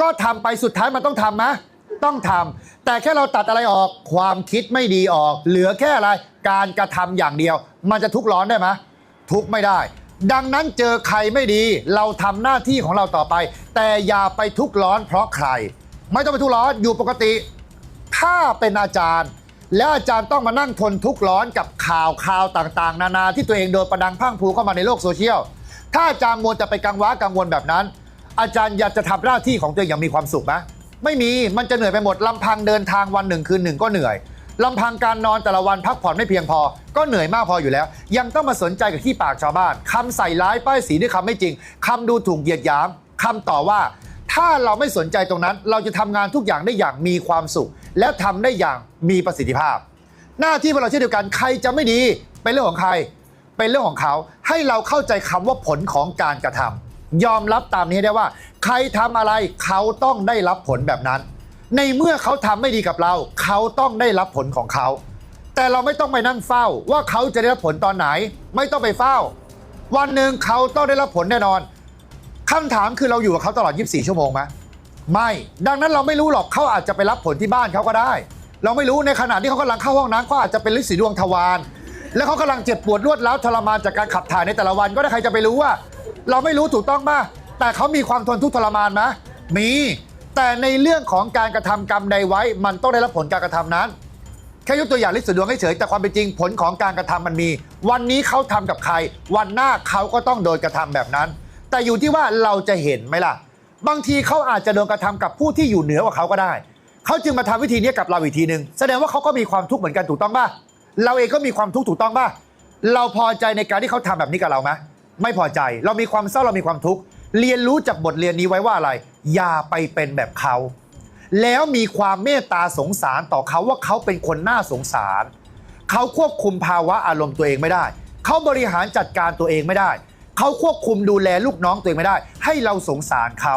ก็ทำไปสุดท้ายมันต้องทำไหมต้องทำแต่แค่เราตัดอะไรออกความคิดไม่ดีออก เหลือแค่อะไรการกระทำอย่างเดียว มันจะทุกข์ร้อนได้ไหมทุกไม่ได้ ดังนั้นเจอใครไม่ดี เราทำหน้าที่ของเราต่อไป แต่อย่าไปทุกข์ร้อนเพราะใคร ไม่ต้องไปทุกข์ร้อนอยู่ปกติ ถ้าเป็นอาจารย์ แล้วอาจารย์ต้องมานั่งทนทุกข์ร้อนกับข่าวข่าวต่างๆ นานาที่ตัวเองโดนประดังพังพรูเข้ามาในโลกโซเชียลถ้าอาจารย์มัวจะไปกังวะกังวลแบบนั้น อาจารย์อยากจะทำหน้าที่ของตัวเองอย่างมีความสุขไหมไม่มีมันจะเหนื่อยไปหมดลำพังเดินทางวันหนึ่งคืนหนึ่งก็เหนื่อยลำพังการนอนแต่ละวันพักผ่อนไม่เพียงพอ ก็เหนื่อยมากพออยู่แล้ว ยังต้องมาสนใจกับที่ปากชาวบ้านคำใส่ร้ายป้ายสีด้วยคำไม่จริงคำดูถูกเหยียดหยามคำต่อว่า ถ้าเราไม่สนใจตรงนั้น เราจะทำงานทุกอย่างได้อย่างมีความสุข และทำได้อย่างมีประสิทธิภาพ หน้าที่ของเราเช่นเดียวกันใครจะไม่ดี เป็นเรื่องของใคร เป็นเรื่องของเขาให้เราเข้าใจคำว่าผลของการกระทำ ยอมรับตามนี้ได้ว่า ใครทำอะไรเขาต้องได้รับผลแบบนั้น ในเมื่อเขาทำไม่ดีกับเรา เขาต้องได้รับผลของเขา แต่เราไม่ต้องไปนั่งเฝ้าว่าเขาจะได้รับผลตอนไหน ไม่ต้องไปเฝ้า วันหนึ่งเขาต้องได้รับผลแน่นอนคำถามคือเราอยู่กับเขาตลอด 24 ชั่วโมงไหมไม่ ดังนั้นเราไม่รู้หรอกเขาอาจจะไปรับผลที่บ้านเขาก็ได้ เราไม่รู้ในขณะที่เขากำลังเข้าห้องน้ำเขาอาจจะเป็นฤทธิ์สีดวงทวารแล้วเขากำลังเจ็บปวดรวดร้าวทรมานจากการขับถ่ายในแต่ละวันก็ได้ใครจะไปรู้ว่า เราไม่รู้ถูกต้องป่ะแต่เขามีความทนทุกข์ทรมานไหมมี แต่ในเรื่องของการกระทำกรรมใดไว้ มันต้องได้รับผลการกระทำนั้น แค่ยกตัวอย่างลิสดวงให้เฉยแต่ความเป็นจริงผลของการกระทำมันมี วันนี้เขาทำกับใคร วันหน้าเขาก็ต้องโดนกระทำแบบนั้น แต่อยู่ที่ว่าเราจะเห็นไหมล่ะ บางทีเขาอาจจะโดนกระทำกับผู้ที่อยู่เหนือกว่าเขาก็ได้ เขาจึงมาทำวิธีนี้กับเราอีกทีหนึ่งแสดงว่าเขาก็มีความทุกข์เหมือนกันถูกต้องป่ะเราเองก็มีความทุกข์ถูกต้องป่ะเราพอใจในการที่เขาทำแบบนี้กับเราไหม ไม่พอใจ เรามีความเศร้าเรามีความทุกข์เรียนรู้จากบทเรียนนี้ไว้ว่าอะไร อย่าไปเป็นแบบเขา แล้วมีความเมตตาสงสารต่อเขาว่าเขาเป็นคนน่าสงสาร เขาควบคุมภาวะอารมณ์ตัวเองไม่ได้ เขาบริหารจัดการตัวเองไม่ได้ เขาควบคุมดูแลลูกน้องตัวเองไม่ได้ ให้เราสงสารเขา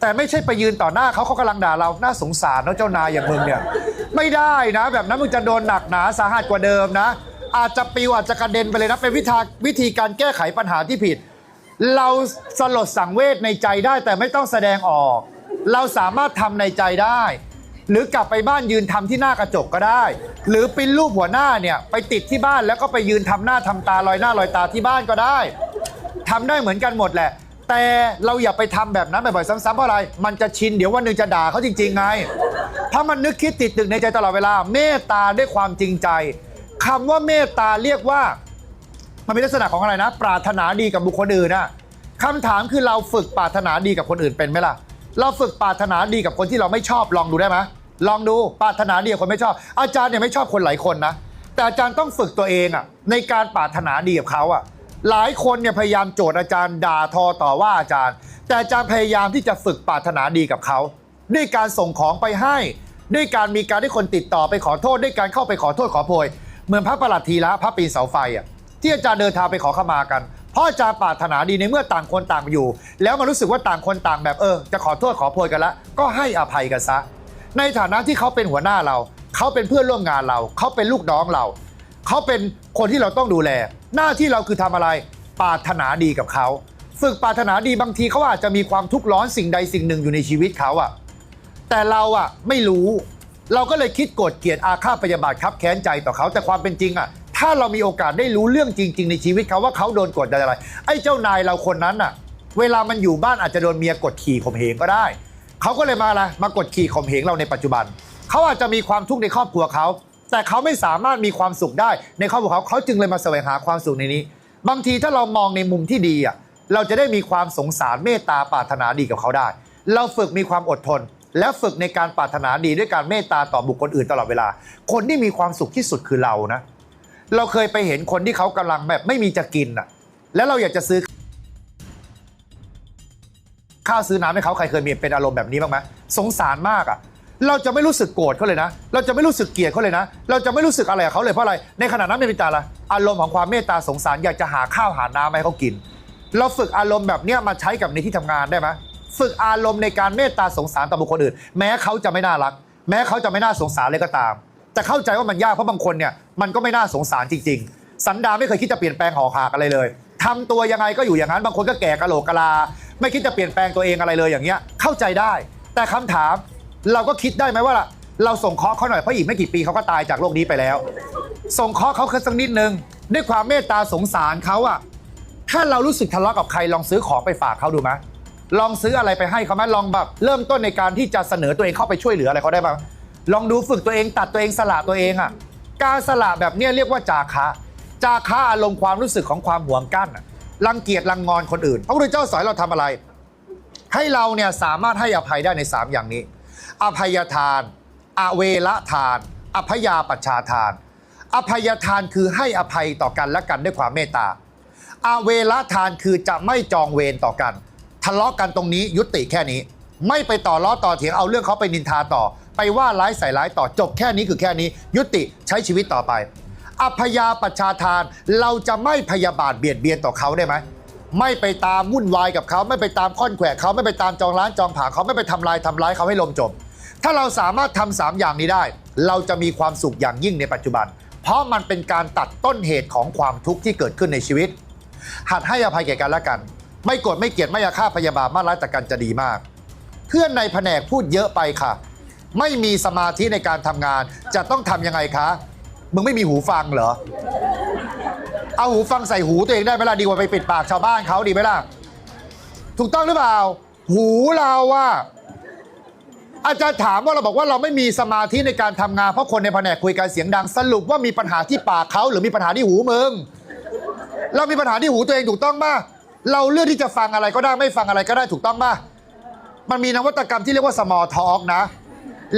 แต่ไม่ใช่ไปยืนต่อหน้าเขาเขากำลังด่าเราน่าสงสารเนาะเจ้านายอย่างมึงเนี่ย ไม่ได้นะ แบบนั้นมึงจะโดนหนักหนาสาหัสกว่าเดิมนะ อาจจะปิวอาจจะกระเด็นไปเลยนะ เป็นวิธีวิธีการแก้ไขปัญหาที่ผิด เราสลดสังเวชในใจได้แต่ไม่ต้องแสดงออก เราสามารถทำในใจได้ หรือกลับไปบ้านยืนทำที่หน้ากระจกก็ได้ หรือปิ้นรูปหัวหน้าเนี่ยไปติดที่บ้านแล้วก็ไปยืนทำหน้าทำตาลอยหน้าลอยตาที่บ้านก็ได้ทำได้เหมือนกันหมดแหละ แต่เราอย่าไปทำแบบนั้นบ่อยๆซ้ำๆเพราะอะไร มันจะชินเดี๋ยววันหนึ่งจะด่าเขาจริงๆไงถ้ามันนึกคิดติดตึกในใจตลอดเวลาเมตตาด้วยความจริงใจ คำว่าเมตตาเรียกว่า มันเป็นลักษณะของอะไรนะ ปรารถนาดีกับบุคคลอื่นนะคำถามคือเราฝึกปรารถนาดีกับคนอื่นเป็นไหมล่ะ เราฝึกปรารถนาดีกับคนที่เราไม่ชอบลองดูได้ไหมลองดูปรารถนาดีกับคนไม่ชอบ อาจารย์เนี่ยไม่ชอบคนหลายคนนะ แต่อาจารย์ต้องฝึกตัวเองอะในการปรารถนาดีกับเขาอะหลายคนเนี่ยพยายามโจทย์อาจารย์ด่าทอต่อว่าอาจารย์ แต่อาจารย์พยายามที่จะฝึกปรารถนาดีกับเขาด้วยการส่งของไปให้ ด้วยการมีการให้คนติดต่อไปขอโทษ ด้วยการเข้าไปขอโทษขอโพย เหมือนพระประหลัดทีละพระปีนเสาไฟอะที่อาจารย์เดินทางไปขอขมากัน เพราะอาจารย์ปรารถนาดีในเมื่อต่างคนต่างอยู่ แล้วมารู้สึกว่าต่างคนต่างแบบเออ จะขอโทษขอโพยกันล้วก็ให้อภัยกันซะ ในฐานะที่เขาเป็นหัวหน้าเรา เขาเป็นเพื่อนร่วมงานเรา เขาเป็นลูกน้องเรา เขาเป็นคนที่เราต้องดูแล หน้าที่เราคือทำอะไรปรารถนาดีกับเขาฝึกปรารถนาดีบางทีเขาอาจจะมีความทุกข์ร้อนสิ่งใดสิ่งหนึ่งอยู่ในชีวิตเขาอะแต่เราอะไม่รู้ เราก็เลยคิดโกรธเกลียดอาฆาตพยาบาทครับแค้นใจต่อเขาแต่ความเป็นจริงอะ ถ้าเรามีโอกาสได้รู้เรื่องจริง ๆ ในชีวิตเขาว่าเขาโดนกดอะไร ไอ้เจ้านายเราคนนั้นอะ เวลามันอยู่บ้านอาจจะโดนเมียกดขี่ข่มเหงก็ได้ เขาก็เลยมาอะไรมากดขี่ข่มเหงเราในปัจจุบัน เขาอาจจะมีความทุกข์ในครอบครัวเขา แต่เขาไม่สามารถมีความสุขได้ในครอบครัวเขาเขาจึงเลยมาแสวงหาความสุขในนี้ บางทีถ้าเรามองในมุมที่ดีอะเราจะได้มีความสงสารเมตตาปรารถนาดีกับเขาได้ เราฝึกมีความอดทน และฝึกในการปรารถนาดีด้วยการเมตตาต่อบุคคลอื่นตลอดเวลา คนที่มีความสุขที่สุดคือเรานะ เราเคยไปเห็นคนที่เขากำลังแบบไม่มีจะกินอะ แล้วเราอยากจะซื้อข้าวซื้อน้ำให้เขาใครเคยมีเป็นอารมณ์แบบนี้บ้างไหมสงสารมากอะ เราจะไม่รู้สึกโกรธเขาเลยนะ เราจะไม่รู้สึกเกลียดเขาเลยนะ เราจะไม่รู้สึกอะไรกับเขาเลยเพราะอะไร ในขณะนั้นเป็นตาละอารมณ์ของความเมตตาสงสารอยากจะหาข้าวหาน้ำให้เขากิน เราฝึกอารมณ์แบบนี้มาใช้กับในที่ทำงานได้ไหม ฝึกอารมณ์ในการเมตตาสงสารต่อบุคคลอื่น แม้เขาจะไม่น่ารัก แม้เขาจะไม่น่าสงสารเลยก็ตาม แต่เข้าใจว่ามันยากเพราะบางคนเนี่ยมันก็ไม่น่าสงสารจริง ๆ สันดานไม่เคยคิดจะเปลี่ยนแปลงหอกหากอะไรเลยทำตัวยังไงก็อยู่อย่างนั้นบางคนก็แก่กะโหลกกะลา ไม่คิดจะเปลี่ยนแปลงตัวเองอะไรเลยอย่างเงี้ยเข้าใจได้ แต่คำถามเราก็คิดได้ไหมว่าล่ะเราส่งเคาะเขาหน่อยเพราะอีกไม่กี่ปีเขาก็ตายจากโลกนี้ไปแล้ว ส่งเคาะเขาคือสักนิดนึงด้วยความเมตตาสงสารเขาอะถ้าเรารู้สึกทะเลาะกับใครลองซื้อของไปฝากเขาดูไหม ลองซื้ออะไรไปให้เขาไหมลองแบบเริ่มต้นในการที่จะเสนอตัวเองเข้าไปช่วยเหลืออะไรเขาได้บ้างลองดูฝึกตัวเองตัดตัวเองสละตัวเองอะการสละแบบเนี้ยเรียกว่าจาคะ จาคะอารมณ์ความรู้สึกของความหวงกั้นอะรังเกียจรังงอนคนอื่นพระพุทธเจ้าสอนเราทำอะไร ให้เราเนี่ยสามารถให้อภัยได้ใน 3 อย่างนี้ อภัยทาน อเวละทาน อภยาปัชชาทาน อภัยทานคือให้อภัยต่อกันและกันด้วยความเมตตา อเวละทานคือจะไม่จองเวรต่อกัน ทะเลาะกันตรงนี้ยุติแค่นี้ ไม่ไปต่อล้อต่อเถียงเอาเรื่องเขาไปนินทาต่อ ไปว่าร้ายใส่ร้ายต่อจบแค่นี้คือแค่นี้ ยุติใช้ชีวิตต่อไปอภยาปัชชาทาน เราจะไม่พยาบาทเบียดเบียนต่อเขาได้ไหมไม่ไปตามวุ่นวายกับเขาไม่ไปตามค่อนแขวะเขาไม่ไปตามจองร้านจองผาเขาไม่ไปทำลายทำร้ายเขาให้ลมจม ถ้าเราสามารถทำสามอย่างนี้ได้ เราจะมีความสุขอย่างยิ่งในปัจจุบัน เพราะมันเป็นการตัดต้นเหตุของความทุกข์ที่เกิดขึ้นในชีวิต หัดให้อภัยแก่กันและกัน ไม่โกรธไม่เกลียดไม่อาฆาตพยาบาทมาร้ายต่กันจะดีมาก เพื่อนในแผนกพูดเยอะไปค่ะ ไม่มีสมาธิในการทำงาน จะต้องทำยังไงคะ มึงไม่มีหูฟังเหรอ เอาหูฟังใส่หูตัวเองได้ไหมล่ะดีกว่าไปปิดปากชาวบ้านเขาดีไหมล่ะ ถูกต้องหรือเปล่า หูเราว่า อาจารย์ถามว่าเราบอกว่าเราไม่มีสมาธิในการทำงานเพราะคนในแผนกคุยกันเสียงดังสรุปว่ามีปัญหาที่ปากเขาหรือมีปัญหาที่หูมึง เรามีปัญหาที่หูตัวเองถูกต้องป่ะ เราเลือกที่จะฟังอะไรก็ได้ไม่ฟังอะไรก็ได้ถูกต้องป่ะ มันมีนวัตกรรมที่เรียกว่า small talk นะ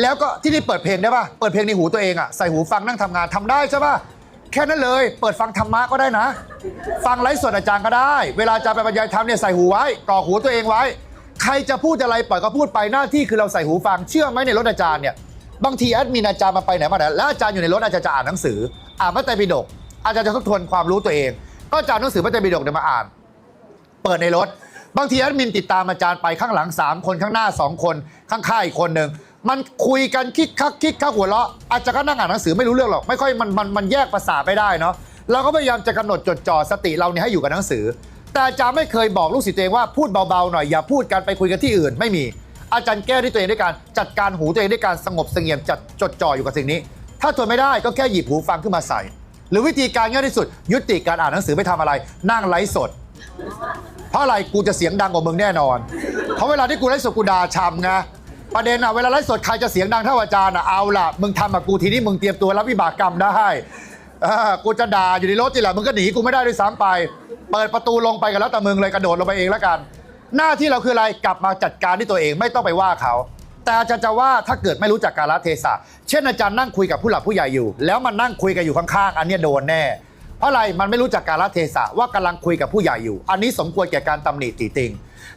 แล้วก็ที่นี่เปิดเพลงได้ป่ะ เปิดเพลงในหูตัวเองอะใส่หูฟังนั่งทำงานทำได้ใช่ป่ะ แค่นั้นเลย เปิดฟังธรรมะก็ได้นะ ฟังไลฟ์สดอาจารย์ก็ได้ เวลาอาจารย์ไปบรรยายธรรมเนี่ยใส่หูไว้กรอกหูตัวเองไว้ ใครจะพูดอะไรปล่อยก็พูดไปหน้าที่คือเราใส่หูฟังเชื่อไหมในรถอาจารย์เนี่ยบางทีแอดมินอาจารย์มาไปไหนมาไหนแล้วอาจารย์อยู่ในรถอาจารย์จะอ่านหนังสือ อ่านพระไตรปิฎกอาจารย์จะทบทวนความรู้ตัวเอง ก็จารย์หนังสือพระไตรปิฎกเนี่ยมาอ่าน เปิดในรถ บางทีแอดมินติดตามอาจารย์ไปข้างหลัง 3 คนข้างหน้า 2 คนข้างข้างอีกคนหนึ่งมันคุยกันคิกคักคิกคักหัวเราะอาจารย์ก็นั่งอ่านหนังสือไม่รู้เรื่องหรอกไม่ค่อยมันมันมันแยกภาษาไม่ได้เนาะเราก็พยายามจะกำหนดจดจ่อสติเราเนี่ยให้อยู่กับหนังสือ แต่อาจารย์ไม่เคยบอกลูกศิษย์ตัวเองว่าพูดเบาๆหน่อยอย่าพูดกันไปคุยกันที่อื่นไม่มีอาจารย์แก้ด้วยตัวเองด้วยการจัดการหูตัวเองด้วยการสงบเสงี่ยมจัดจดจ่ออยู่กับสิ่งนี้ ถ้าทนไม่ได้ก็แค่หยิบหูฟังขึ้นมาใส่ หรือวิธีการง่ายที่สุด ยุติการอ่านหนังสือไม่ทำอะไร นั่งไลฟ์สด เพราะอะไรกูจะเสียงดังกว่ามึงแน่นอน เพราะเวลาที่กูไลฟ์สดกูด่าชำไงประเด็นอะเวลาไลฟ์สดใครจะเสียงดังเท่าอาจารย์อะเอาล่ะ มึงทำกับกูทีนี้มึงเตรียมตัวรับวิบากกรรมได้เออกูจะด่าอยู่ในรถจีแหละมึงก็หนีกูไม่ได้ด้วยซ้ำไป เปิดประตูลงไปกันแล้วแต่มึงเลยกระโดดลงไปเองแล้วกัน หน้าที่เราคืออะไรกลับมาจัดการที่ตัวเองไม่ต้องไปว่าเขา แต่อาจารย์จะว่าถ้าเกิดไม่รู้จักกาลเทศะเช่นอาจารย์นั่งคุยกับผู้หลักผู้ใหญ่อยู่ แล้วมันนั่งคุยกันอยู่ข้างๆ อันเนี้ยโดนแน่ เพราะอะไรมันไม่รู้จักกาลเทศะว่ากำลังคุยกับผู้ใหญ่อยู่ อันนี้สมควรแก่การตำหนิติติง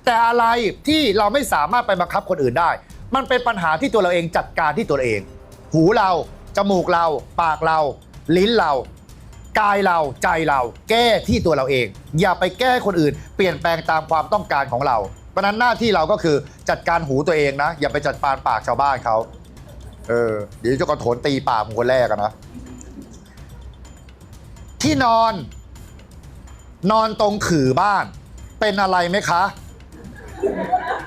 แต่อะไรที่เราไม่สามารถไปบังคับคนอื่นได้ มันเป็นปัญหาที่ตัวเราเองจัดการที่ตัวเอง หูเรา จมูกเรา ปากเรา ลิ้นเรา กายเราใจเรา แก้ที่ตัวเราเอง อย่าไปแก้คนอื่น เปลี่ยนแปลงตามความต้องการของเราเพราะนั้นหน้าที่เราก็คือจัดการหูตัวเองนะ อย่าไปจัดการปากชาวบ้านเขาเออเดี๋ยวเจะกระโถนตีปากมึงคนแรกนะ ที่นอน นอนตรงขื่อบ้าน เป็นอะไรไหมคะ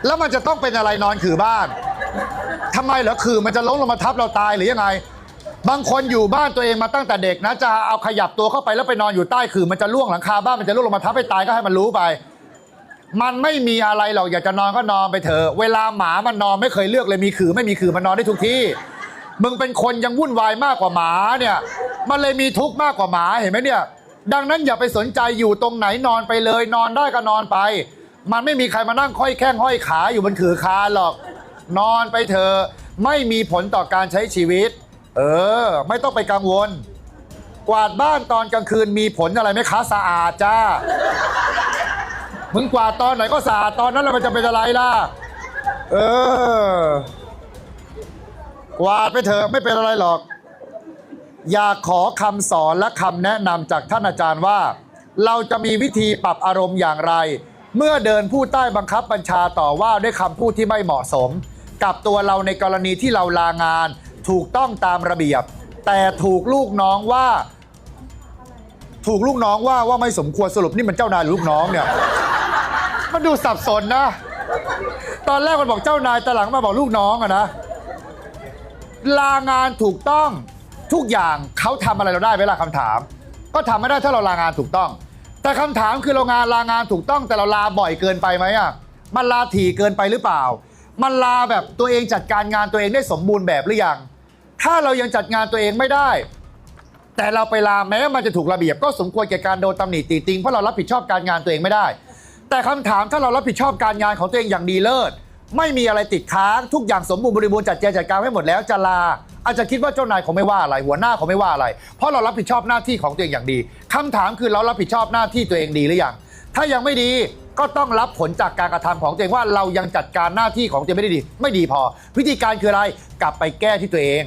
แล้วมันจะต้องเป็นอะไรนอนขื่อบ้านทำไมเหรอขื่อมันจะล้มลงมาทับเราตายหรือยังไง บางคนอยู่บ้านตัวเองมาตั้งแต่เด็กนะ จะเอาขยับตัวเข้าไปแล้วไปนอนอยู่ใต้ขื่อมันจะล่วงหลังคาบ้านมันจะล่วงลงมาทับให้ตายก็ให้มันรู้ไป มันไม่มีอะไรหรอกอยากจะนอนก็นอนไปเถอะเวลาหมามันนอนไม่เคยเลือกเลยมีขื่อไม่มีขื่อมันนอนได้ทุกที่มึงเป็นคนยังวุ่นวายมากกว่าหมาเนี่ย มันเลยมีทุกข์มากกว่าหมาเห็นไหมเนี่ย ดังนั้นอย่าไปสนใจอยู่ตรงไหนนอนไปเลย นอนได้ก็นอนไป มันไม่มีใครมานั่งค่อยแข้งห้อยขาอยู่บนขือคาหรอก นอนไปเถอะไม่มีผลต่อการใช้ชีวิต เออ ไม่ต้องไปกังวล กวาดบ้านตอนกลางคืนมีผลอะไรไหมคะสะอาดจ้ามึงกวาดตอนไหนก็สะอาดตอนนั้นแล้วมันจะเป็นอะไรล่ะ เออ กวาดไปเถอะไม่เป็นอะไรหรอก อยากขอคำสอนและคำแนะนำจากท่านอาจารย์ว่า เราจะมีวิธีปรับอารมณ์อย่างไร เมื่อเดินผู้ใต้บังคับบัญชาต่อว่าด้วยคำพูดที่ไม่เหมาะสม กับตัวเราในกรณีที่เราลางาน ถูกต้องตามระเบียบ แต่ถูกลูกน้องว่า ถูกลูกน้องว่าว่าไม่สมควรสรุปนี่มันเจ้านายหรือลูกน้องเนี่ยมันดูสับสนนะ ตอนแรกมันบอกเจ้านายแต่หลังมาบอกลูกน้องอะนะลางานถูกต้อง ทุกอย่างเขาทำอะไรเราได้ไหมล่ะคำถาม ก็ทำไม่ได้ถ้าเราลางานถูกต้อง แต่คำถามคือเรางานลางานถูกต้อง แต่เราลาบ่อยเกินไปไหมอะมันลาถี่เกินไปหรือเปล่า มันลาแบบตัวเองจัดการงานตัวเองได้สมบูรณ์แบบหรือยัง ถ้าเรายังจัดงานตัวเองไม่ได้ แต่เราไปลาแม้มันจะถูกระเบียบก็สมควรแก่การโดนตำหนิตีติงเพราะเรารับผิดชอบการงานตัวเองไม่ได้ แต่คำถามถ้าเรารับผิดชอบการงานของตัวเองอย่างดีเลิศไม่มีอะไรติดค้างทุกอย่างสมบูรณ์บริบูรณ์จัดแจงจัดการให้หมดแล้วจะลา อาจจะคิดว่าเจ้านายคงไม่ว่าอะไร หัวหน้าคงไม่ว่าอะไร เพราะเรารับผิดชอบหน้าที่ของตัวเองอย่างดีคำถามคือเรารับผิดชอบหน้าที่ตัวเองดีหรือยังถ้ายังไม่ดีก็ต้องรับผลจากการกระทำของตัวเองว่าเรายังจัดการหน้าที่ของตัวเองไม่ได้ดี ไม่ดีพอ วิธีการคืออะไรกลับไปแก้ที่ตัวเอง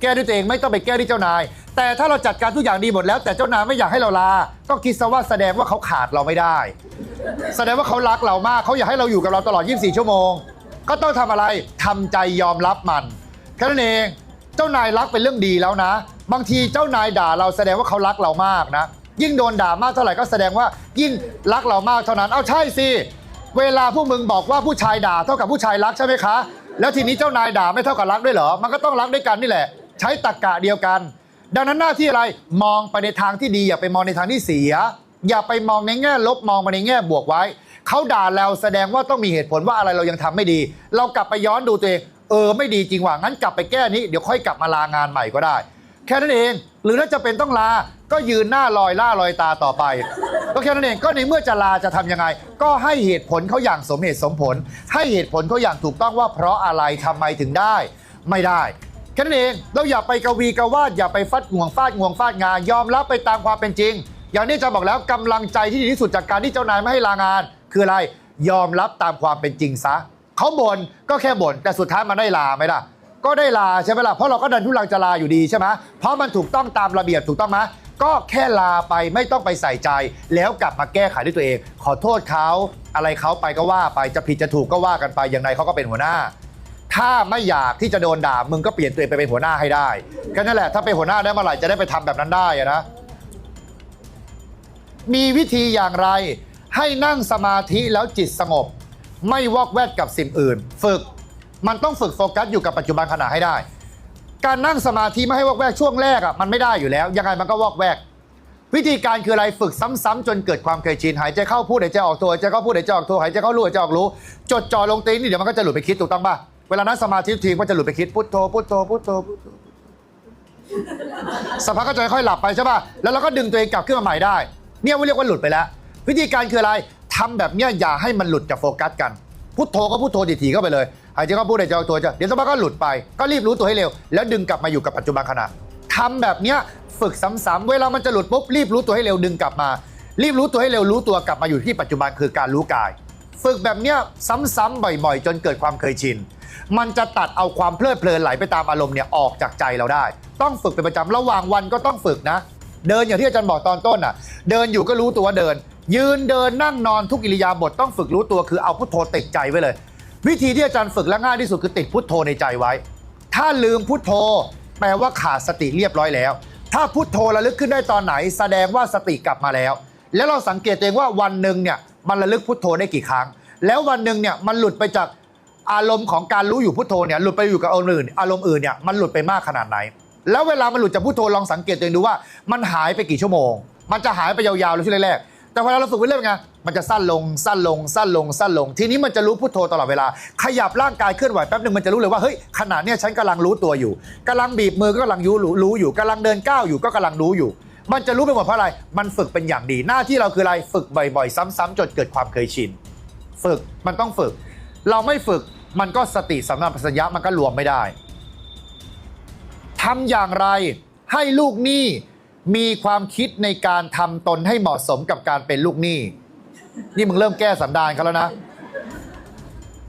แก้ด้วยตัวเองไม่ต้องไปแก้ที่เจ้านาย แต่ถ้าเราจัดการทุกอย่างดีหมดแล้ว แต่เจ้านายไม่อยากให้เราลา ก็คิดซะว่าแสดงว่าเขาขาดเราไม่ได้ แสดงว่าเขารักเรามากเขาอยากให้เราอยู่กับเราตลอด 24 ชั่วโมง ก็ต้องทำอะไรทำใจยอมรับมันแค่นั้นเอง จ้านายรักเป็นเรื่องดีแล้วนะ บางทีเจ้านายด่าเราแสดงว่าเขารักเรามากนะ ยิ่งโดนด่ามากเท่าไหร่ก็แสดงว่ายิ่งรักเรามากเท่านั้น เอาใช่สิ เวลาพวกมึงบอกว่าผู้ชายด่าเท่ากับผู้ชายรักใช่ไหมคะ แล้วทีนี้เจ้านายด่าไม่เท่ากับรักด้วยเหรอ มันก็ต้องรักด้วยกันนี่แหละ ใช้ตรรกะเดียวกัน ดังนั้นหน้าที่อะไร มองไปในทางที่ดีอย่าไปมองในทางที่เสีย อย่าไปมองในแง่ลบมองไปในแง่บวกไว้ เขาด่าเราแสดงว่าต้องมีเหตุผลว่าอะไรเรายังทำไม่ดี เรากลับไปย้อนดูตัวเอง เออไม่ดีจริงว่ะงั้นกลับไปแก้นี้เดี๋ยวค่อยกลับมาลางานใหม่ก็ได้ แค่นั้นเอง หรือถ้าจะเป็นต้องลาก็ยืนหน้าลอยล่าลอยตาต่อไป ก็แค่นั้นเองก็ในเมื่อจะลาจะทำยังไง ก็ให้เหตุผลเขาอย่างสมเหตุสมผล ให้เหตุผลเขาอย่างถูกต้องว่าเพราะอะไรทำไมถึงได้ ไม่ได้แค่นั้นเองเราอย่าไปกวีกวาดอย่าไปฟัดงวงฟาดงวงฟาดงาน ยอมรับไปตามความเป็นจริง อย่างนี้จะบอกแล้วกำลังใจที่ดีที่สุดจากการที่เจ้านายไม่ให้ลางาน คืออะไรยอมรับตามความเป็นจริงซะ เขาบ่นก็แค่บ่นแต่สุดท้ายมันได้ลาไหมล่ะ ก็ได้ลาใช่ไหมล่ะเพราะเราก็ดันทุลังจะลาอยู่ดีใช่ไหมเพราะมันถูกต้องตามระเบียบถูกต้องไหมก็แค่ลาไปไม่ต้องไปใส่ใจ แล้วกลับมาแก้ไขด้วยตัวเอง ขอโทษเขาอะไรเขาไปก็ว่าไปจะผิดจะถูกก็ว่ากันไปอย่างไรเขาก็เป็นหัวหน้า ถ้าไม่อยากที่จะโดนด่ามึงก็เปลี่ยนตัวเองไปเป็นหัวหน้าให้ได้แค่นั้นแหละถ้าเป็นหัวหน้าได้เมื่อไหร่จะได้ไปทำแบบนั้นได้นะ มีวิธีอย่างไรให้นั่งสมาธิแล้วจิตสงบ ไม่วอกแวกกับสิ่งอื่น ฝึกมันต้องฝึกโฟกัสอยู่กับปัจจุบันขณะให้ได้ การนั่งสมาธิไม่ให้วอกแวกช่วงแรกอะมันไม่ได้อยู่แล้ว ยังไงมันก็วอกแวก วิธีการคืออะไรฝึกซ้ำๆจนเกิดความเคยชินหายใจเข้าพูดหายใจออกโทหายใจเข้าพูดหายใจออกโทหายใจเข้ารู้หายใจออกรู้ จดจ่อลงตีนนี่เดี๋ยวมันก็จะหลุดไปคิดถูกต้องป่ะเวลานั่งสมาธิทีก็จะหลุดไปคิดพุทโธพุทโธพุทโธพุทโธสักพักก็จะค่อยหลับไปใช่ป่ะแล้วเราก็ดึงตัวเองกลับขึ้นมาใหม่ได้ เนี่ยเรียกว่าหลุดไปแล้ว วิธีการคืออะไร ทำแบบเนี้ยอย่าให้มันหลุดจากโฟกัสกัน พุทโธก็พุทโธทีๆเข้าไปเลยหายใจเข้าพูดหายใจออกตัวจะเดี๋ยวสักพักก็หลุดไป ก็รีบรู้ตัวให้เร็ว แล้วดึงกลับมาอยู่กับปัจจุบันขณะทำแบบเนี้ยฝึกซ้ำๆเวลามันจะหลุดปุ๊บรีบรู้ตัวให้เร็วดึงกลับมา รีบรู้ตัวให้เร็วรู้ตัวกลับมาอยู่ที่ปัจจุบันคือการรู้กาย ฝึกแบบเนี้ยซ้ำๆบ่อยๆ จนเกิดความเคยชินมันจะตัดเอาความเพลิดเพลินไหลไปตามอารมณ์เนี่ยออกจากใจเราได้ ต้องฝึกเป็นประจำระหว่างวันก็ต้องฝึกนะ เดินอย่างที่อาจารย์บอกตอนต้นอะ เดินอยู่ก็รู้ตัวเดิน ยืนเดินนั่งนอนทุกอิริยาบถต้องฝึกรู้ตัวคือเอาพุทโธติดใจไว้เลย วิธีที่อาจารย์ฝึกและง่ายที่สุดคือติดพุทโธในใจไว้ ถ้าลืมพุทโธ แปลว่าขาดสติเรียบร้อยแล้ว ถ้าพุทโธระลึกขึ้นได้ตอนไหน แสดงว่าสติกลับมาแล้ว แล้วเราสังเกตเองว่าวันหนึ่งเนี่ยมันระลึกพุทโธได้กี่ครั้ง แล้ววันหนึ่งเนี่ยมันหลุดไปจากอารมณ์ของการรู้อยู่พุทโธเนี่ยหลุดไปอยู่กับอารมณ์อื่น อารมณ์อื่นเนี่ยมันหลุดไปมากขนาดไหน แล้วเวลามันหลุดจากพุทโธลองสังเกตตัวเองดูว่า มันหายไปกี่ชั่วโมง มันจะหายไปยาวๆเลยช่วงแรก แต่เวลาเราฝึกไปเรื่อยไงมันจะสั้นลงสั้นลงสั้นลงสั้นลง ทีนี้มันจะรู้พุทโธตลอดเวลา ขยับร่างกายเคลื่อนไหวแป๊บหนึ่งมันจะรู้เลยว่าเฮ้ยขณะเนี้ยฉันกำลังรู้ตัวอยู่กำลังบีบมือก็กำลังยูรู้รู้อยู่กำลังเดินก้าวอยู่ก็กำลังรู้อยู่ มันจะรู้ไปหมดเพราะอะไร มันฝึกเป็นอย่างดี หน้าที่เราคืออะไรฝึกบ่อยๆ ซ้ำๆจนเกิดความเคยชิน ฝึกมันต้องฝึก เราไม่ฝึกมันก็สติสัมปชัญญะมันก็รวมไม่ได้ทำอย่างไรให้ลูกหนี้ มีความคิดในการทำตนให้เหมาะสมกับการเป็นลูกหนี้ นี่มึงเริ่มแก้สันดานเขาแล้วนะ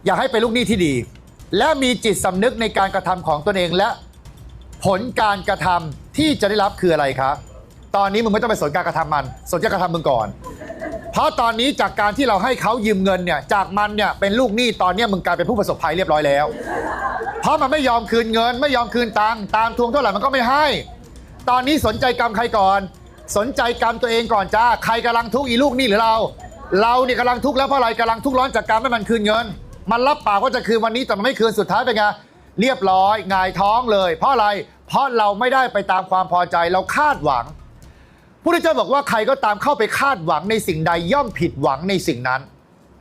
อยากให้เป็นลูกหนี้ที่ดี และมีจิตสำนึกในการกระทำของตนเองและ ผลการกระทำที่จะได้รับคืออะไรครับตอนนี้มึงไม่ต้องไปสนการกระทำมัน สนการกระทำมึงก่อน เพราะตอนนี้จากการที่เราให้เขายืมเงินเนี่ย จากมันเนี่ยเป็นลูกหนี้ตอนนี้มึงกลายเป็นผู้ประสบภัยเรียบร้อยแล้ว เพราะมันไม่ยอมคืนเงิน ไม่ยอมคืนตังค์ตามทวงเท่าไหร่มันก็ไม่ให้ ตอนนี้สนใจกรรมใครก่อน สนใจกรรมตัวเองก่อนจ้า ใครกำลังทุกข์อีลูกนี่หรือเรา เราเนี่ยกำลังทุกข์แล้วเพราะอะไรกำลังทุกข์ร้อนจากการไม่มันคืนเงิน มันรับปากว่าจะคืนวันนี้แต่มันไม่คืนสุดท้ายเป็นไงเรียบร้อยงายท้องเลย เพราะอะไร เพราะเราไม่ได้ไปตามความพอใจเราคาดหวังพระพุทธเจ้าบอกว่าใครก็ตามเข้าไปคาดหวังในสิ่งใดย่อมผิดหวังในสิ่งนั้น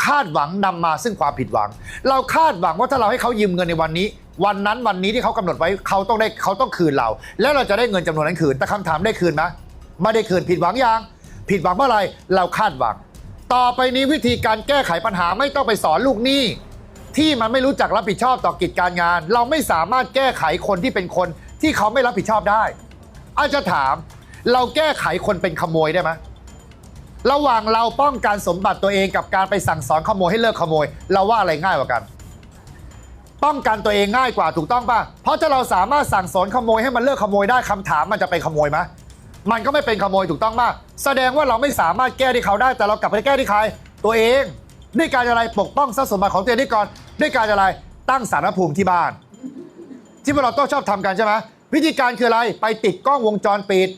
คาดหวังนำมาซึ่งความผิดหวัง เราคาดหวังว่าถ้าเราให้เขายืมเงินในวันนี้ วันนั้นวันนี้ที่เขากำหนดไว้เขาต้องได้เขาต้องคืนเรา แล้วเราจะได้เงินจำนวนนั้นคืนแต่คำถามได้คืนไหมไม่ได้คืนผิดหวังยังผิดหวังเพราะอไรเราคาดหวัง ต่อไปนี้วิธีการแก้ไขปัญหาไม่ต้องไปสอนลูกหนี้ที่มันไม่รู้จักรับผิดชอบต่อกิจการงาน เราไม่สามารถแก้ไขคนที่เป็นคนที่เขาไม่รับผิดชอบได้ อาจจะถาม เราแก้ไขคนเป็นขโมยได้ไหม ระหว่างเราป้องกันสมบัติตัวเองกับการไปสั่งสอนขโมยให้เลิกขโมย เราว่าอะไรง่ายกว่ากัน ป้องกันตัวเองง่ายกว่าถูกต้องป่ะเพราะถ้าเราสามารถสั่งสอนขโมยให้มันเลิกขโมยได้คำถามมันจะเป็นขโมยไหมมันก็ไม่เป็นขโมยถูกต้องป่ะแสดงว่าเราไม่สามารถแก้ที่เขาได้ แต่เรากลับไปแก้ที่ใครตัวเองด้วยการอะไรปกป้องทรัพย์สมบัติของตัวเองด้ก่อนด้วยการอะไรตั้งสารภูมิที่บ้าน ที่พวกเราต้องชอบทำกันใช่ไหมวิธีการคืออะไรไปติดกล้องวงจรปิด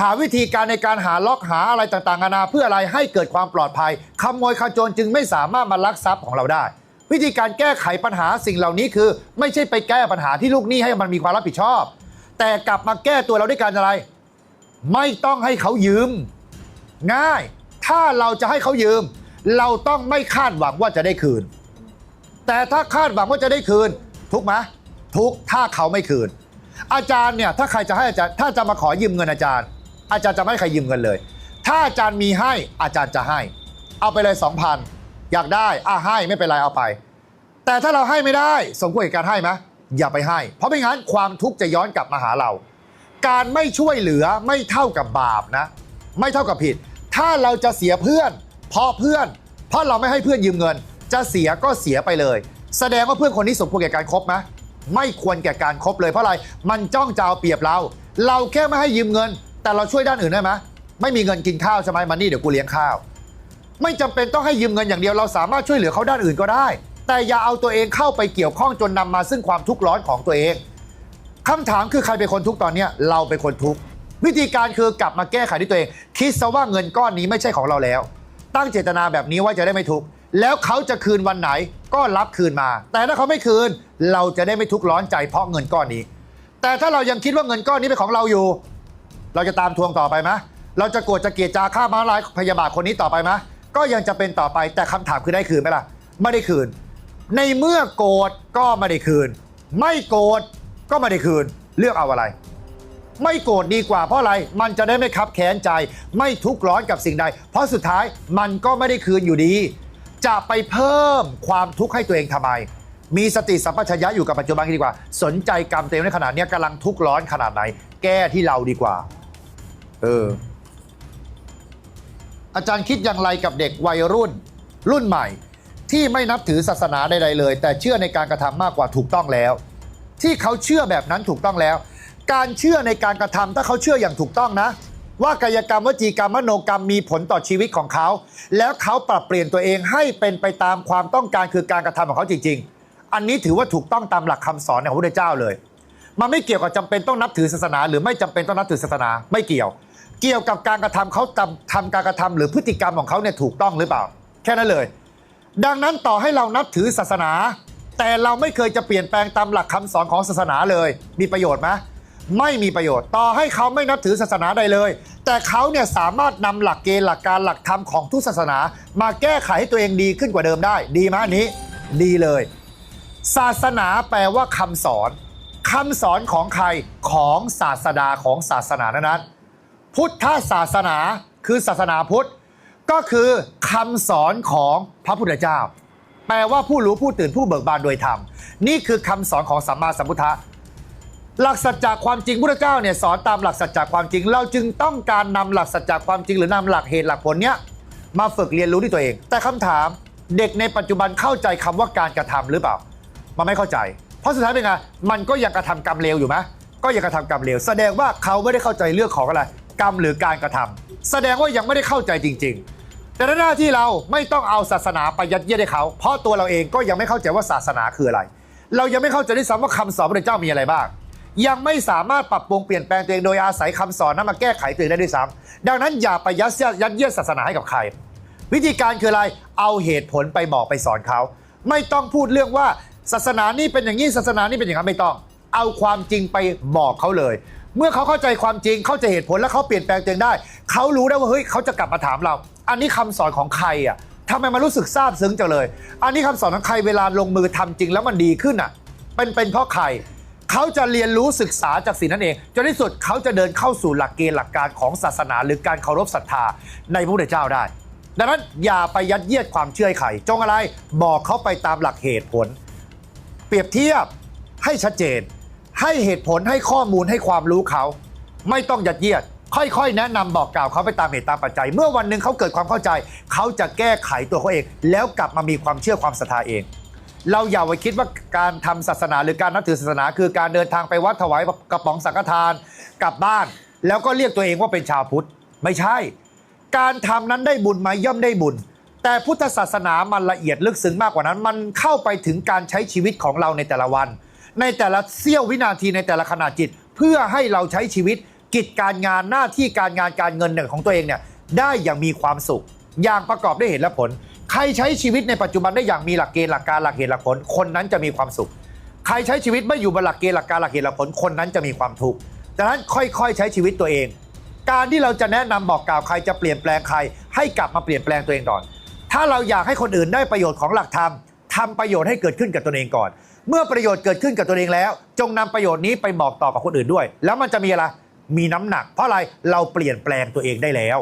หาวิธีการในการหาล็อกหาอะไรต่างๆนานาเพื่ออะไรให้เกิดความปลอดภัยขโมยขโจรจึงไม่สามารถมาลักทรัพย์ของเราได้ วิธีการแก้ไขปัญหาสิ่งเหล่านี้คือ ไม่ใช่ไปแก้ปัญหาที่ลูกหนี้ให้มันมีความรับผิดชอบ แต่กลับมาแก้ตัวเราด้วยการอะไร ไม่ต้องให้เขายืม ง่าย ถ้าเราจะให้เขายืม เราต้องไม่คาดหวังว่าจะได้คืน แต่ถ้าคาดหวังว่าจะได้คืน ทุกไหมทุกถ้าเขาไม่คืน อาจารย์เนี่ยถ้าใครจะให้อาจารย์ถ้าจะมาขอยืมเงินอาจารย์ อาจารย์จะไม่ใครยืมเงินเลย ถ้าอาจารย์มีให้อาจารย์จะให้ เอาไปเลย2,000อยากได้อะให้ไม่เป็นไรเอาไป แต่ถ้าเราให้ไม่ได้สมควรกับการให้ไหมอย่าไปให้ เพราะไม่งั้นความทุกข์จะย้อนกลับมาหาเรา การไม่ช่วยเหลือไม่เท่ากับบาปนะ ไม่เท่ากับผิด ถ้าเราจะเสียเพื่อน เพราะเพื่อน เพราะเราไม่ให้เพื่อนยืมเงิน จะเสียก็เสียไปเลย แสดงว่าเพื่อนคนนี้สมควรแก่การคบไหมไม่ควรแก่การคบเลยเพราะอะไร มันจ้องจะเอาเปรียบเรา เราแค่ไม่ให้ยืมเงิน แต่เราช่วยด้านอื่นได้ไหมไม่มีเงินกินข้าวใช่ไหมมันนี่เดี๋ยวกูเลี้ยงข้าว ไม่จำเป็นต้องให้ยืมเงินอย่างเดียวเราสามารถช่วยเหลือเขาด้านอื่นก็ได้ แต่อย่าเอาตัวเองเข้าไปเกี่ยวข้องจนนำมาซึ่งความทุกข์ร้อนของตัวเองคำถามคือใครเป็นคนทุกข์ตอนเนี้ยเราเป็นคนทุกข์วิธีการคือกลับมาแก้ไขที่ตัวเอง คิดซะว่าเงินก้อนนี้ไม่ใช่ของเราแล้ว ตั้งเจตนาแบบนี้ว่าจะได้ไม่ทุกข์แล้วเขาจะคืนวันไหนก็รับคืนมา แต่ถ้าเขาไม่คืน เราจะได้ไม่ทุกข์ร้อนใจเพราะเงินก้อนนี้ แต่ถ้าเรายังคิดว่าเงินก้อนนี้เป็นของเราอยู่ เราจะตามทวงต่อไปไหมเราจะโกรธจะเกลียดจาฆ่าม้าลายพยาบาทคนนี้ต่อไปไหมก็ยังจะเป็นต่อไปแต่คำถามคือได้คืนไหมล่ะ ไม่ได้คืน ในเมื่อโกรธก็ไม่ได้คืน ไม่โกรธก็ไม่ได้คืน เลือกเอาอะไร ไม่โกรธดีกว่าเพราะอะไร มันจะได้ไม่คับแค้นใจ ไม่ทุกข์ร้อนกับสิ่งใด เพราะสุดท้ายมันก็ไม่ได้คืนอยู่ดี จะไปเพิ่มความทุกข์ให้ตัวเองทำไม มีสติสัมปชัญญะอยู่กับปัจจุบันดีกว่า สนใจกรรมเตัวเองในขนาดนี้กำลังทุกข์ร้อนขนาดไหน แก้ที่เราดีกว่า เออ อาจารย์คิดอย่างไรกับเด็กวัยรุ่น รุ่นใหม่ ที่ไม่นับถือศาสนาใดๆเลย แต่เชื่อในการกระทำมากกว่าถูกต้องแล้ว ที่เขาเชื่อแบบนั้นถูกต้องแล้ว การเชื่อในการกระทำถ้าเขาเชื่ออย่างถูกต้องนะ ว่ากายกรรมวจีกรรมมโนกรรมมีผลต่อชีวิตของเขา แล้วเขาปรับเปลี่ยนตัวเองให้เป็นไปตามความต้องการคือการกระทำของเขาจริง ๆ อันนี้ถือว่าถูกต้องตามหลักคำสอนของพระพุทธเจ้าเลย มันไม่เกี่ยวกับจำเป็นต้องนับถือศาสนา หรือไม่จำเป็นต้องนับถือศาสนาไม่เกี่ยว เกี่ยวกับการกระทำเขาทำทำการกระทำหรือพฤติกรรมของเขาเนี่ยถูกต้องหรือเปล่า แค่นั้นเลย ดังนั้นต่อให้เรานับถือศาสนา แต่เราไม่เคยจะเปลี่ยนแปลงตามหลักคำสอนของศาสนาเลย มีประโยชน์ไหมไม่มีประโยชน์ ต่อให้เขาไม่นับถือศาสนาใดเลย แต่เขาเนี่ยสามารถนำหลักเกณฑ์หลักการหลักธรรมของทุกศาสนา มาแก้ไขให้ตัวเองดีขึ้นกว่าเดิมได้ ดีไหมอันนี้ ดีเลย ศาสนาแปลว่าคำสอนคำสอนของใครของศาสดาของศาสนานั้นๆ พุทธศาสนาคือศาสนาพุทธ ก็คือคำสอนของพระพุทธเจ้า แปลว่าผู้รู้ผู้ตื่นผู้เบิกบานโดยธรรม นี่คือคำสอนของสัมมาสัมพุทธะหลักสัจจะความจริงพุทธเจ้าเนี่ยสอนตามหลักสัจจะความจริง เราจึงต้องการนำหลักสัจจะความจริง หรือนำหลักเหตุหลักผลเนี้ยมาฝึกเรียนรู้ด้วยตัวเอง แต่คำถามเด็กในปัจจุบันเข้าใจคำว่าการกระทำหรือเปล่า มันไม่เข้าใจ เพราะสุดท้ายเป็นไงมันก็ยังกระทำกรรมเลวอยู่ไหมก็ยังกระทำกรรมเลวแสดงว่าเขาไม่ได้เข้าใจเรื่องของอะไร กรรมหรือการกระทำแสดงว่ายังไม่ได้เข้าใจจริง ๆ แต่หน้าที่เราไม่ต้องเอาศาสนาไปยัดเยียดให้เขา เพราะตัวเราเองก็ยังไม่เข้าใจว่าศาสนาคืออะไร เรายังไม่เข้าใจด้วยซ้ำว่าคำสอนพระเจ้ามีอะไรบ้าง ยังไม่สามารถปรับปรุงเปลี่ยนแปลงตัวเองโดยอาศัยคำสอนนั้นมาแก้ไขตัวเองได้ด้วยซ้ำดังนั้นอย่าไปยัดเยียดยัดเยียดศาสนาให้กับใคร วิธีการคืออะไรเอาเหตุผลไปบอกไปสอนเขา ไม่ต้องพูดเรื่องว่าศาสนานี่เป็นอย่างนี้ศาสนานี่เป็นอย่างนั้นไม่ต้อง เอาความจริงไปบอกเขาเลย เมื่อเขาเข้าใจความจริงเข้าใจเหตุผลแล้วเขาเปลี่ยนแปลงตัวเองได้ เขารู้ได้ว่าเฮ้ยเขาจะกลับมาถามเรา อันนี้คำสอนของใครอะทำไมมันรู้สึกซาบซึ้งจังเลย อันนี้คำสอนของใครเวลาลงมือทำจริงแล้วมันดีขึ้นอะ เป็นเป็นเพราะใครเขาจะเรียนรู้ศึกษาจากสิ่งนั้นเองจนที่สุดเขาจะเดินเข้าสู่หลักเกณฑ์หลักการของศาสนา หรือการเคารพศรัทธาในพระพุทธเจ้าได้ ดังนั้นอย่าไปยัดเยียดความเชื่อให้ใครจงอะไรบอกเขาไปตามหลักเหตุผล เปรียบเทียบให้ชัดเจน ให้เหตุผลให้ข้อมูลให้ความรู้เขา ไม่ต้องยัดเยียด ค่อยๆ แนะนำบอกกล่าวเขาไปตามเหตุตามปัจจัย เมื่อวันหนึ่งเขาเกิดความเข้าใจ เขาจะแก้ไขตัวเขาเอง แล้วกลับมามีความเชื่อความศรัทธาเอง เราอย่าไปคิดว่าการทำศาสนาหรือการนับถือศาสนา คือการเดินทางไปวัดถวายกระป๋องสังฆทานกลับบ้าน แล้วก็เรียกตัวเองว่าเป็นชาวพุทธไม่ใช่ การทำนั้นได้บุญไหมย่อมได้บุญแต่พุทธศาสนามันละเอียดลึกซึ้งมากกว่านั้น มันเข้าไปถึงการใช้ชีวิตของเราในแต่ละวัน ในแต่ละเสี้ยววินาทีในแต่ละขณะจิต เพื่อให้เราใช้ชีวิตกิจการงานหน้าที่การงานการเงินเนี่ยของตัวเองเนี่ยได้อย่างมีความสุข อย่างประกอบด้วยเหตุและผล ใครใช้ชีวิตในปัจจุบันได้อย่างมีหลักเกณฑ์หลักการหลักเหตุหลักผล คนนั้นจะมีความสุข ใครใช้ชีวิตไม่อยู่บนหลักเกณฑ์หลักการหลักเหตุหลักผลคนนั้นจะมีความทุกข์ดังนั้นค่อยๆ ใช้ชีวิตตัวเอง การที่เราจะแนะนำบอกกล่าวใครจะเปลี่ยนแปลงใคร ให้กลับมาเปลี่ยนแปลงตัวเองก่อน ถ้าเราอยากให้คนอื่นได้ประโยชน์ของหลักธรรมทำประโยชน์ให้เกิดขึ้นกับตัวเองก่อน เมื่อประโยชน์เกิดขึ้นกับตัวเองแล้ว จงนำประโยชน์นี้ไปบอกต่อกับคนอื่นด้วย แล้วมันจะมีอะไรมีน้ำหนัก เพราะอะไรเราเปลี่ยนแปลงตัวเองได้แล้ว